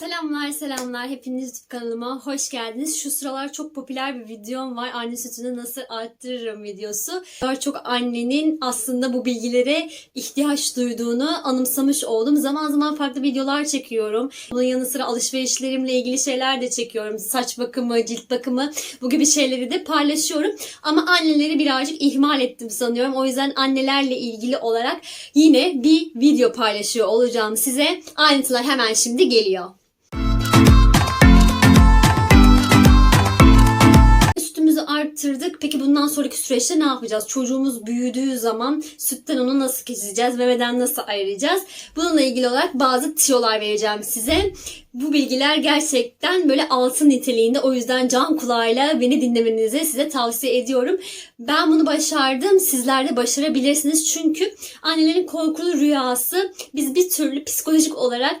Selamlar selamlar hepiniz YouTube kanalıma hoş geldiniz. Şu sıralar çok popüler bir videom var. Anne sütünü nasıl arttırırım videosu. Daha çok annenin aslında bu bilgilere ihtiyaç duyduğunu anımsamış oldum. Zaman zaman farklı videolar çekiyorum. Bunun yanı sıra alışverişlerimle ilgili şeyler de çekiyorum. Saç bakımı, cilt bakımı bu gibi şeyleri de paylaşıyorum. Ama anneleri birazcık ihmal ettim sanıyorum. O yüzden annelerle ilgili olarak yine bir video paylaşıyor olacağım size. Ayrıntılar hemen şimdi geliyor. Arttırdık. Peki bundan sonraki süreçte ne yapacağız? Çocuğumuz büyüdüğü zaman sütten onu nasıl keseceğiz? Memeden nasıl ayıracağız? Bununla ilgili olarak bazı tiyolar vereceğim size. Bu bilgiler gerçekten böyle altın niteliğinde. O yüzden can kulağıyla beni dinlemenizi size tavsiye ediyorum. Ben bunu başardım. Sizler de başarabilirsiniz. Çünkü annelerin korkulu rüyası biz bir türlü psikolojik olarak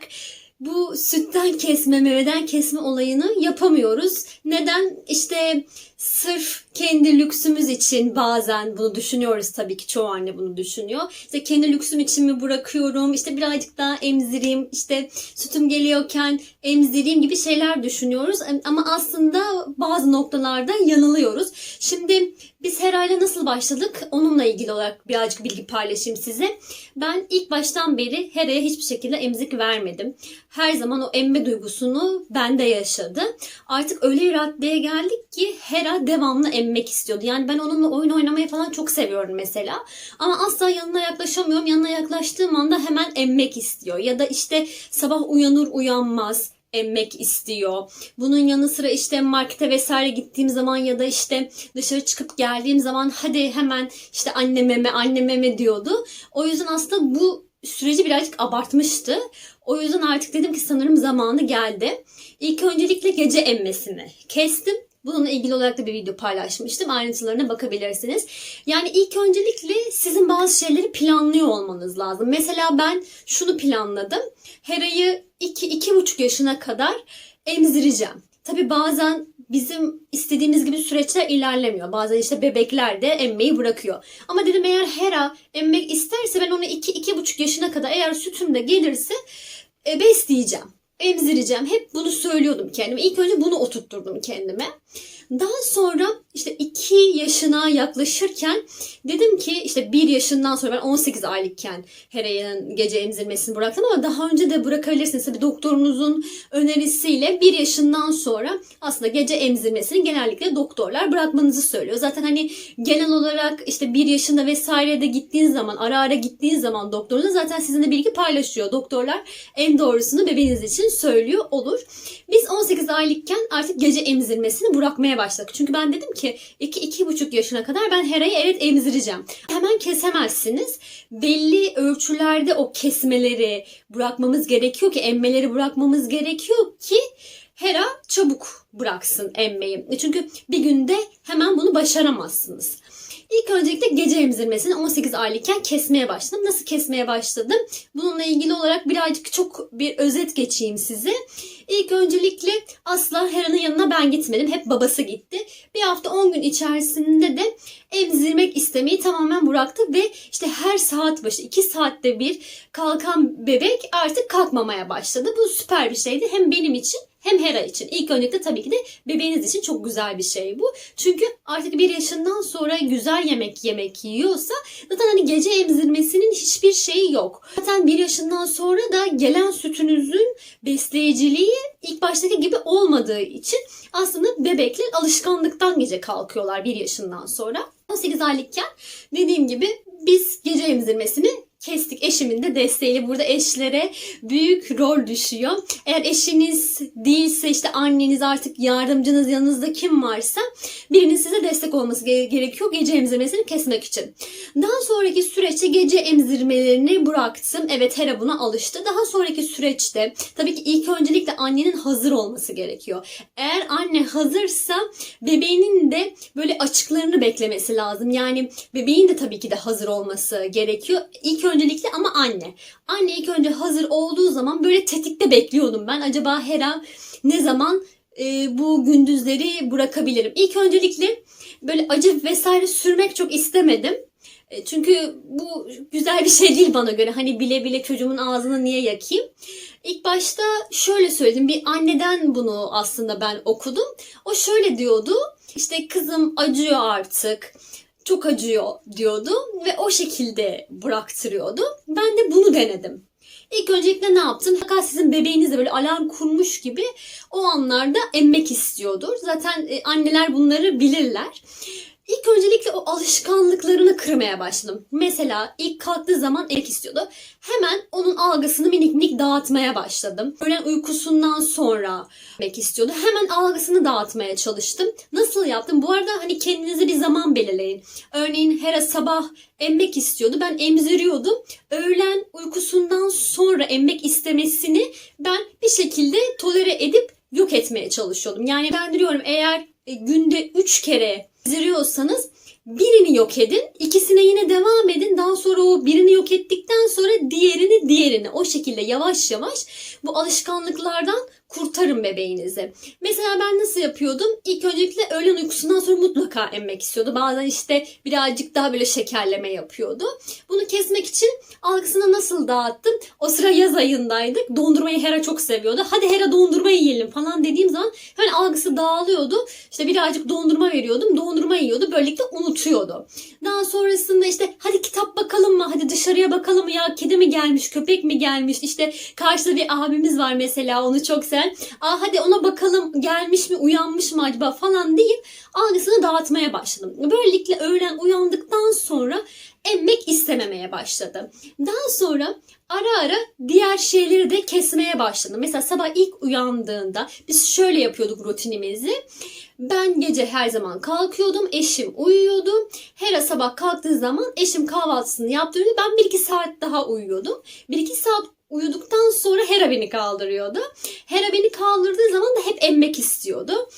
bu sütten kesme, memeden kesme olayını yapamıyoruz. Neden? İşte sırf kendi lüksümüz için bazen bunu düşünüyoruz tabii ki çoğu anne bunu düşünüyor. İşte kendi lüksüm için mi bırakıyorum? İşte birazcık daha emzireyim, işte sütüm geliyorken emzireyim gibi şeyler düşünüyoruz. Ama aslında bazı noktalarda yanılıyoruz. Şimdi biz Hera'yla nasıl başladık? Onunla ilgili olarak birazcık bilgi paylaşayım size. Ben ilk baştan beri Hera'ya hiçbir şekilde emzik vermedim. Her zaman o emme duygusunu bende yaşadı. Artık öyle bir raddeye geldik ki Hera devamlı emmek istiyordu. Yani ben onunla oyun oynamayı falan çok seviyorum mesela. Ama asla yanına yaklaşamıyorum. Yanına yaklaştığım anda hemen emmek istiyor. Ya da işte sabah uyanır uyanmaz emmek istiyor. Bunun yanı sıra işte markete vesaire gittiğim zaman ya da işte dışarı çıkıp geldiğim zaman hadi hemen işte annememe annememe diyordu. O yüzden aslında bu süreci birazcık abartmıştı. O yüzden artık dedim ki sanırım zamanı geldi. İlk öncelikle gece emmesini kestim. Bununla ilgili olarak da bir video paylaşmıştım. Ayrıntılarına bakabilirsiniz. Yani ilk öncelikle sizin bazı şeyleri planlıyor olmanız lazım. Mesela ben şunu planladım. Hera'yı 2-2,5 yaşına kadar emzireceğim. Tabi bazen bizim istediğimiz gibi süreçler ilerlemiyor. Bazen işte bebekler de emmeyi bırakıyor. Ama dedim eğer Hera emmek isterse ben onu 2-2,5 yaşına kadar eğer sütüm de gelirse e, besleyeceğim emzireceğim. Hep bunu söylüyordum kendime. İlk önce bunu oturtturdum kendime. Daha sonra işte 2 yaşına yaklaşırken dedim ki işte 1 yaşından sonra ben 18 aylıkken Hera'nın gece emzirmesini bıraktım ama daha önce de bırakabilirsiniz. Tabii doktorunuzun önerisiyle 1 yaşından sonra aslında gece emzirmesini genellikle doktorlar bırakmanızı söylüyor. Zaten hani genel olarak işte 1 yaşında vesaire de gittiğiniz zaman ara ara gittiğiniz zaman doktorunuz zaten sizinle bilgi paylaşıyor. Doktorlar en doğrusunu bebeğiniz için söylüyor olur. Biz 18 aylıkken artık gece emzirmesini bırakmaya başladık. Çünkü ben dedim ki 2-2,5 yaşına kadar ben Hera'yı evet emzireceğim. Hemen kesemezsiniz. Belli ölçülerde o kesmeleri bırakmamız gerekiyor ki emmeleri bırakmamız gerekiyor ki Hera çabuk bıraksın emmeyi. Çünkü bir günde hemen bunu başaramazsınız. İlk öncelikle gece emzirmesini 18 aylıkken kesmeye başladım. Nasıl kesmeye başladım? Bununla ilgili olarak birazcık çok bir özet geçeyim size. İlk öncelikle asla Hera'nın yanına ben gitmedim. Hep babası gitti. Bir hafta 10 gün içerisinde de emzirmek istemeyi tamamen bıraktı ve işte her saat başı 2 saatte bir kalkan bebek artık kalkmamaya başladı. Bu süper bir şeydi. Hem benim için hem Hera için. İlk öncelikle tabii ki de bebeğiniz için çok güzel bir şey bu. Çünkü artık bir yaşından sonra güzel yemek yemek yiyorsa zaten hani gece emzirmesinin hiçbir şeyi yok. Zaten bir yaşından sonra da gelen sütünüzün besleyiciliği ilk baştaki gibi olmadığı için aslında bebekler alışkanlıktan gece kalkıyorlar bir yaşından sonra. 18 aylıkken dediğim gibi biz gece emzirmesini kestik. Eşimin de desteğiyle burada eşlere büyük rol düşüyor. Eğer eşiniz değilse işte anneniz artık yardımcınız yanınızda kim varsa birinin size destek olması gerekiyor gece emzirmesini kesmek için. Daha sonraki süreçte gece emzirmelerini bıraktım. Evet Hera buna alıştı. Daha sonraki süreçte tabii ki ilk öncelikle annenin hazır olması gerekiyor. Eğer anne hazırsa bebeğinin de böyle açıklarını beklemesi lazım. Yani bebeğin de tabii ki de hazır olması gerekiyor. İlk öncelikle ama anne. Anne ilk önce hazır olduğu zaman böyle tetikte bekliyordum ben. Acaba Hera ne zaman e, bu gündüzleri bırakabilirim? İlk öncelikle böyle acı vesaire sürmek çok istemedim. E, çünkü bu güzel bir şey değil bana göre. Hani bile bile çocuğumun ağzını niye yakayım? İlk başta şöyle söyledim. Bir anneden bunu aslında ben okudum. O şöyle diyordu. İşte kızım acıyor artık. Çok acıyor diyordu ve o şekilde bıraktırıyordu. Ben de bunu denedim. İlk öncelikle ne yaptım? Fakat sizin bebeğiniz de böyle alarm kurmuş gibi o anlarda emmek istiyordur. Zaten e, anneler bunları bilirler. İlk öncelikle o alışkanlıklarını kırmaya başladım. Mesela ilk kalktığı zaman emek istiyordu. Hemen onun algısını minik minik dağıtmaya başladım. Öğlen uykusundan sonra emek istiyordu. Hemen algısını dağıtmaya çalıştım. Nasıl yaptım? Bu arada hani kendinize bir zaman belirleyin. Örneğin her sabah emmek istiyordu. Ben emziriyordum. Öğlen uykusundan sonra emmek istemesini ben bir şekilde tolere edip yok etmeye çalışıyordum. Yani ben diyorum eğer günde 3 kere emziriyorsanız birini yok edin. ikisine yine devam edin. Daha sonra o birini yok ettikten sonra diğerini diğerini o şekilde yavaş yavaş bu alışkanlıklardan kurtarın bebeğinizi. Mesela ben nasıl yapıyordum? İlk öncelikle öğlen uykusundan sonra mutlaka emmek istiyordu. Bazen işte birazcık daha böyle şekerleme yapıyordu. Bunu kesmek için algısını nasıl dağıttım? O sıra yaz ayındaydık. Dondurmayı Hera çok seviyordu. Hadi Hera dondurma yiyelim falan dediğim zaman hemen algısı dağılıyordu. İşte birazcık dondurma veriyordum. Dondurma yiyordu. Böylelikle unutuyordu. Daha sonrasında işte hadi kitap bakalım mı? Hadi dışarıya bakalım mı? Ya kedi mi gelmiş? Köpek mi gelmiş? İşte karşıda bir abimiz var mesela. Onu çok seven. Aa hadi ona bakalım gelmiş mi? Uyanmış mı acaba falan deyip algısını dağıtmaya başladım. Böylelikle öğlen uyandıktan sonra emmek istememeye başladı. Daha sonra ara ara diğer şeyleri de kesmeye başladım. Mesela sabah ilk uyandığında biz şöyle yapıyorduk rutinimizi. Ben gece her zaman kalkıyordum. Eşim uyuyordu. Her sabah kalktığı zaman eşim kahvaltısını yaptırıyordu. Ben 1-2 saat daha uyuyordum. 1-2 saat uyuduktan sonra Hera beni kaldırıyordu. Hera beni kaldırdığı zaman da hep emmek istiyordu.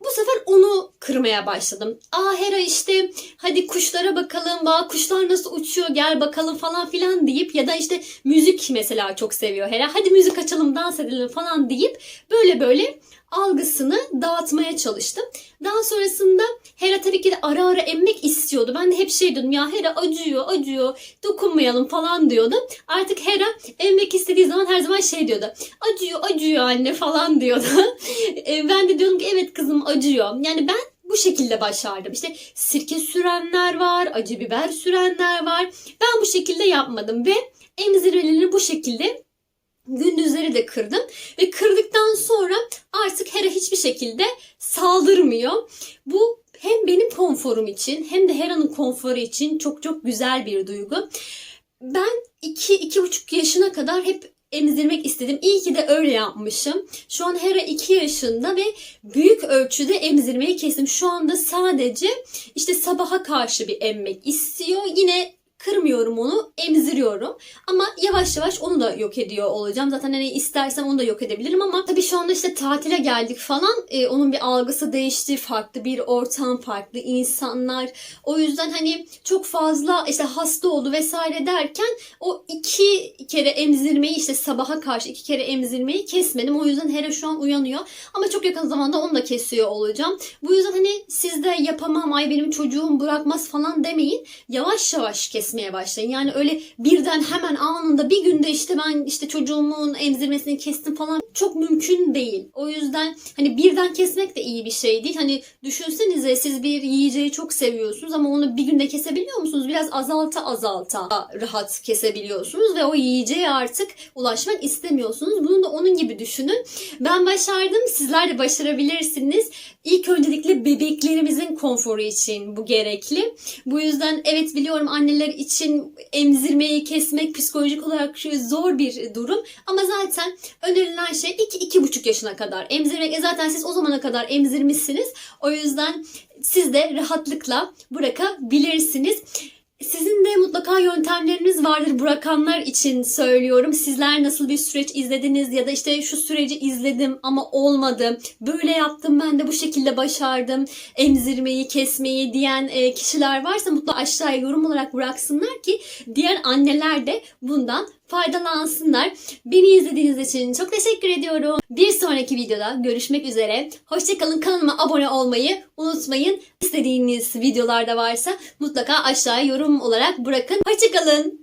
Bu sefer onu kırmaya başladım. Aa Hera işte hadi kuşlara bakalım. Bak kuşlar nasıl uçuyor gel bakalım falan filan deyip ya da işte müzik mesela çok seviyor Hera. Hadi müzik açalım dans edelim falan deyip böyle böyle algısını dağıtmaya çalıştım. Daha sonrasında Hera tabii ki de ara ara emmek istiyordu. Ben de hep şey diyordum ya Hera acıyor acıyor dokunmayalım falan diyordum. Artık Hera emmek istediği zaman her zaman şey diyordu. Acıyor acıyor anne falan diyordu. E, ben de diyordum ki evet kızım acıyor. Yani ben bu şekilde başardım. İşte sirke sürenler var, acı biber sürenler var. Ben bu şekilde yapmadım ve emzirmelerini bu şekilde gündüzleri de kırdım. Ve kırdıktan sonra artık Hera hiçbir şekilde saldırmıyor. Bu hem benim konforum için hem de Hera'nın konforu için çok çok güzel bir duygu. Ben 2-2,5 yaşına kadar hep emzirmek istedim. İyi ki de öyle yapmışım. Şu an Hera 2 yaşında ve büyük ölçüde emzirmeyi kestim. Şu anda sadece işte sabaha karşı bir emmek istiyor. Yine kırmıyorum onu, emziriyorum. Ama yavaş yavaş onu da yok ediyor olacağım. Zaten hani istersem onu da yok edebilirim ama tabii şu anda işte tatile geldik falan. Ee, onun bir algısı değişti. Farklı bir ortam, farklı insanlar. O yüzden hani çok fazla işte hasta oldu vesaire derken o iki kere emzirmeyi işte sabaha karşı iki kere emzirmeyi kesmedim. O yüzden Hera şu an uyanıyor. Ama çok yakın zamanda onu da kesiyor olacağım. Bu yüzden hani siz de yapamam ay benim çocuğum bırakmaz falan demeyin. Yavaş yavaş kes kesmeye başlayın. Yani öyle birden hemen anında bir günde işte ben işte çocuğumun emzirmesini kestim falan çok mümkün değil. O yüzden hani birden kesmek de iyi bir şey değil. Hani düşünsenize siz bir yiyeceği çok seviyorsunuz ama onu bir günde kesebiliyor musunuz? Biraz azalta azalta rahat kesebiliyorsunuz ve o yiyeceğe artık ulaşmak istemiyorsunuz. Bunu da onun gibi düşünün. Ben başardım. Sizler de başarabilirsiniz. İlk öncelikle bebeklerimizin konforu için bu gerekli. Bu yüzden evet biliyorum anneler için emzirmeyi kesmek psikolojik olarak zor bir durum. Ama zaten önerilen şey 2-2,5 yaşına kadar emzirmek. E zaten siz o zamana kadar emzirmişsiniz. O yüzden siz de rahatlıkla bırakabilirsiniz. Sizin de mutlaka yöntemleriniz vardır bırakanlar için söylüyorum. Sizler nasıl bir süreç izlediniz ya da işte şu süreci izledim ama olmadı. Böyle yaptım ben de bu şekilde başardım. Emzirmeyi, kesmeyi diyen e, kişiler varsa mutlaka aşağıya yorum olarak bıraksınlar ki diğer anneler de bundan faydalansınlar. Beni izlediğiniz için çok teşekkür ediyorum. Bir sonraki videoda görüşmek üzere. Hoşçakalın. Kanalıma abone olmayı unutmayın. İstediğiniz videolarda varsa mutlaka aşağıya yorum olarak bırakın. Hoşçakalın.